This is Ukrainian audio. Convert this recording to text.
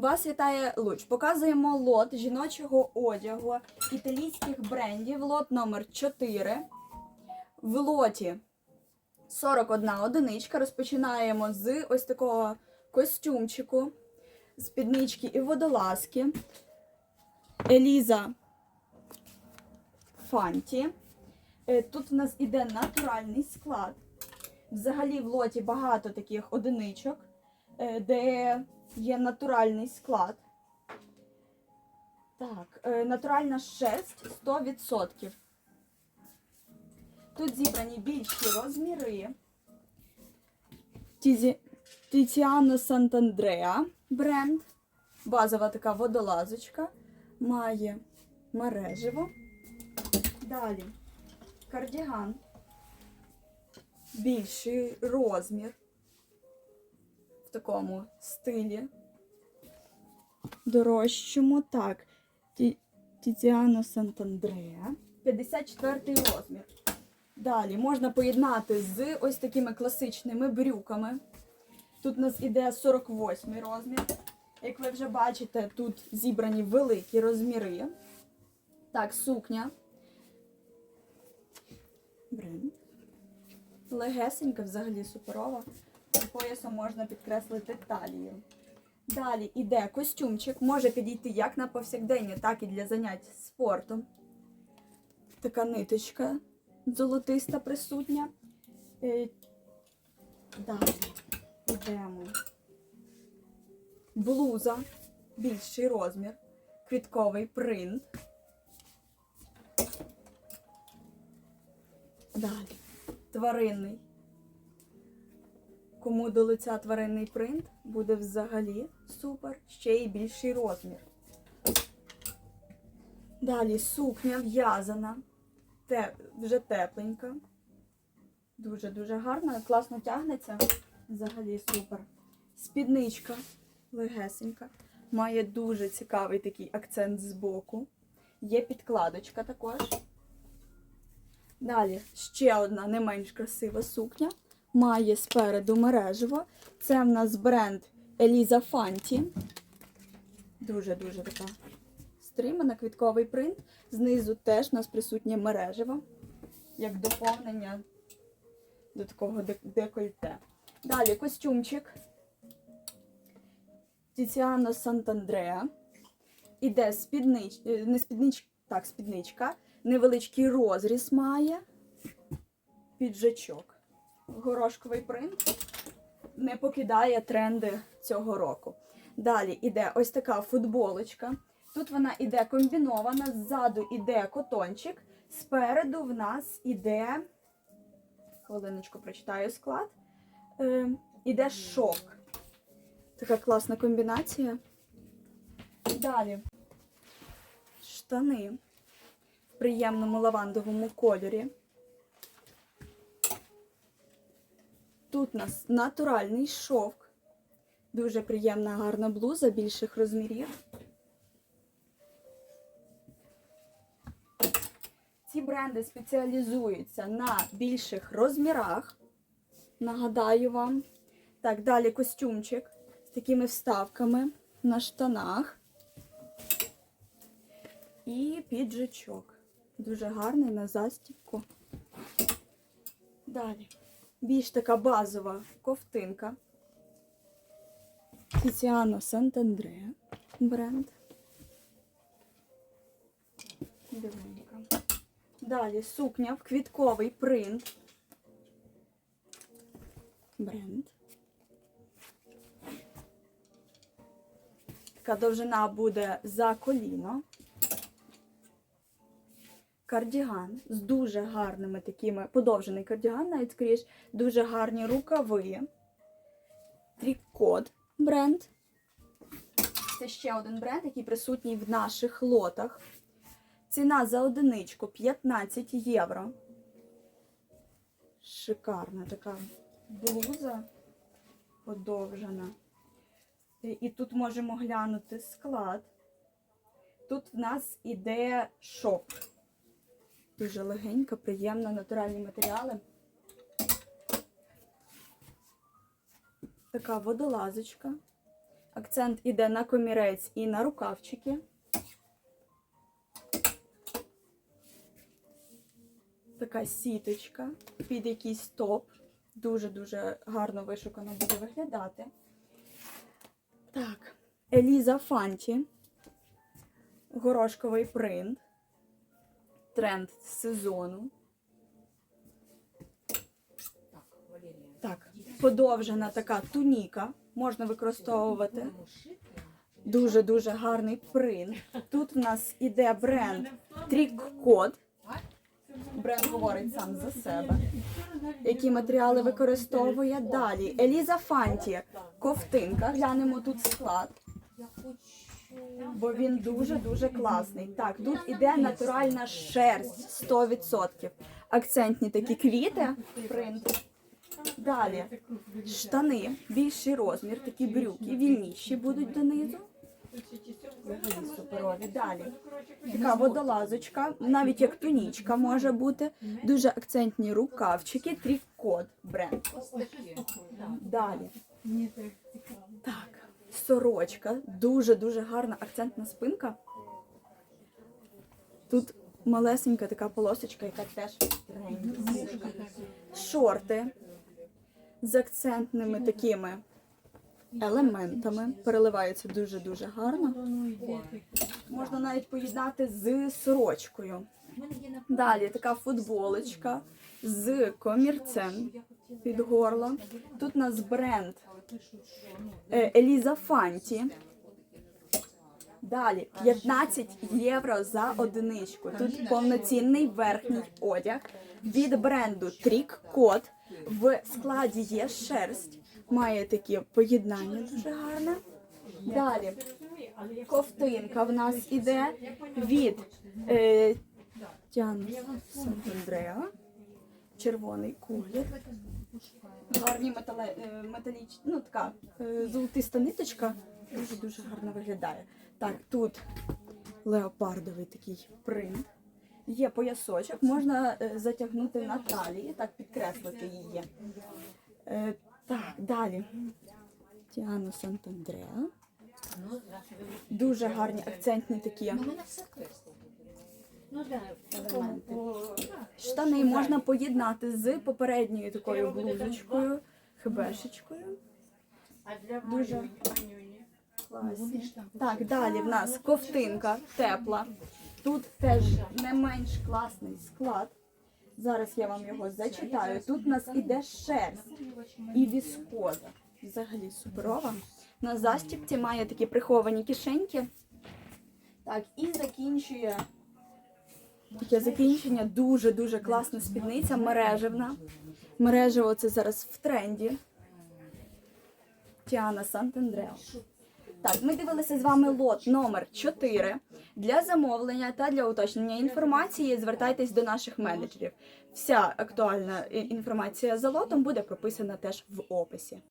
Вас вітає Луч. Показуємо лот жіночого одягу італійських брендів. Лот номер 4. В лоті 41 одиничка. Розпочинаємо з ось такого костюмчику, спіднички і водолазки. Еліза Фанті. Е, Тут в нас іде натуральний склад. Взагалі в лоті багато таких одиничок, е, де є натуральний склад. Так, е, натуральна шерсть 100%. Тут зібрані більші розміри. Тіціано Сантандреа бренд. Базова така водолазочка. Має мережево. Далі кардіган. Більший розмір. В такому стилі. Дорожчому. Так. Ті- Тіціано Сантандреа. 54 розмір. Далі можна поєднати з ось такими класичними брюками. Тут у нас іде 48 розмір. Як ви вже бачите, тут зібрані великі розміри. Так, сукня. Бренд. Легесенька, взагалі суперова. Поясом можна підкреслити талію. Далі іде костюмчик. Може підійти як на повсякдення, так і для занять спортом. Така ниточка золотиста присутня. Е, Далі йдемо. Блуза, більший розмір, квітковий принт. Далі. Тваринний. Кому до лиця тваринний принт, буде взагалі супер, ще й більший розмір. Далі сукня в'язана, те, вже тепленька. Дуже-дуже гарна, класно тягнеться. Взагалі супер. Спідничка легесенька. Має дуже цікавий такий акцент збоку. Є підкладочка також. Далі ще одна не менш красива сукня. Має спереду мережево. Це в нас бренд Еліза Фанті. Дуже-дуже така стримана, квітковий принт. Знизу теж у нас присутнє мережево, як доповнення до такого декольте. Далі костюмчик Тіціано Сантандреа. Іде спіднич... е, не спіднич... так, спідничка. Невеличкий розріз має. Піджачок. Горошковий принт не покидає тренди цього року. Далі іде ось така футболочка. Тут вона іде комбінована, ззаду іде котончик, спереду в нас іде, хвилиночку прочитаю склад, е, іде шок. Така класна комбінація. Далі штани в приємному лавандовому кольорі. Тут у нас натуральний шовк. Дуже приємна гарна блуза більших розмірів. Ці бренди спеціалізуються на більших розмірах. Нагадаю вам. Так, далі костюмчик з такими вставками на штанах. І піджачок. Дуже гарний на застібку. Далі. Більш така базова ковтинка. Тіціано Сантандреа бренд. Дивненька. Далі сукня в квітковий принт. Бренд. Така довжина буде за коліно. Кардіган з дуже гарними такими, подовжений кардіган, навіть скоріш, дуже гарні рукави. Трікот бренд. Це ще один бренд, який присутній в наших лотах. Ціна за одиничку 15 євро. Шикарна така блуза подовжена. І тут можемо глянути склад. Тут в нас іде шов. Дуже легенька, приємна, натуральні матеріали. Така водолазочка. Акцент іде на комірець і на рукавчики. Така сіточка під якийсь топ. Дуже-дуже гарно вишукано буде виглядати. Так, Еліза Фанті. Горошковий принт. Тренд сезону. Так, подовжена така туніка. Можна використовувати. Дуже-дуже гарний принт. Тут в нас іде бренд Трік Код. Бренд говорить сам за себе. Які матеріали використовує далі. Еліза Фанті. Ковтинка. Глянемо тут склад. Бо він дуже-дуже класний. Так, тут іде натуральна шерсть 100%. Акцентні такі квіти. Принт. Далі штани, більший розмір, такі брюки, вільніші будуть донизу. Суперові. Далі. Така водолазочка, навіть як тунічка може бути. Дуже акцентні рукавчики, трік-код бренд. Далі. Так, сорочка. Дуже-дуже гарна акцентна спинка. Тут малесенька така полосочка, яка теж. Шорти з акцентними такими елементами. Переливаються дуже-дуже гарно. Можна навіть поєднати з сорочкою. Далі така футболочка з комірцем під горло. Тут у нас бренд е, Еліза Фанті. Далі 15 євро за одиничку. Тут повноцінний верхній одяг від бренду Трік Код. В складі є шерсть. Має такі поєднання дуже гарне. Далі ковтинка в нас іде від е, Тян Сан-Андреа. Червоний колір. Гарні метале, е, металіч, ну така е, золотиста ниточка. Дуже дуже гарно виглядає. Так, тут леопардовий такий принт. Є поясочок, можна е, затягнути на талії, так підкреслити її. Так, далі. Тіано Сантандреа. ну, Дуже гарні акцентні такі Ну. Ну, Штани можна поєднати з попередньою такою блузочкою, хебешечкою. А для Дуже Манюні. класні. Так, далі в нас ковтинка тепла. Тут теж не менш класний склад. Зараз я вам його зачитаю. Тут у нас іде шерсть і віскоза. Взагалі суперова. На застіпці має такі приховані кишеньки. Так, і закінчує таке закінчення. Дуже-дуже класна спідниця, мережевна. Мережево це зараз в тренді. Тіана Сантандрео. Так, ми дивилися з вами лот номер 4. Для замовлення та для уточнення інформації звертайтесь до наших менеджерів. Вся актуальна інформація за лотом буде прописана теж в описі.